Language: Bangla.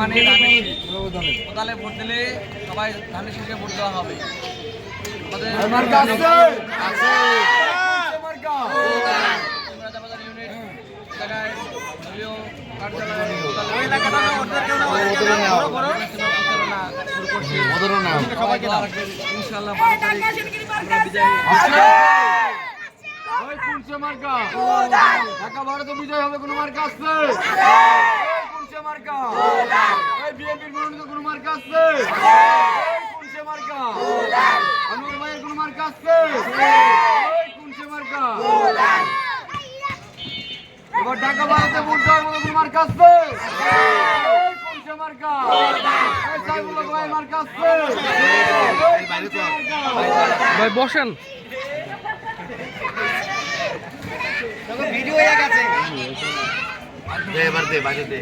মানে ধানের কোদালে ভোট দিলে সবাই ধানের শেষে ভোট দেওয়া হবে। বিজয় ওই কুলসে মার্কা। ঢাকা ভারতে বিজয় হবে কোনো মার্কা কুলসে মার্কা। ওই বিএনপির মনোনীত কোনো মার্কা আছে? ওই কুলসে মার্কা? আনোয়ার ভাইয়ের কোনো মার্কা আছে? ওই কুলসে মার্কা? এবার ঢাকা ভারতে ভোট দেওয়ার মতো কোনো মার্কা আছে? ওই কুলসে মার্কা? ওই সাইবুল্লাহ ভাইয়ের মার্কা আছে? ওই কুলসে মার্কা? ভাই বসেন। এবার দে বাজে দে।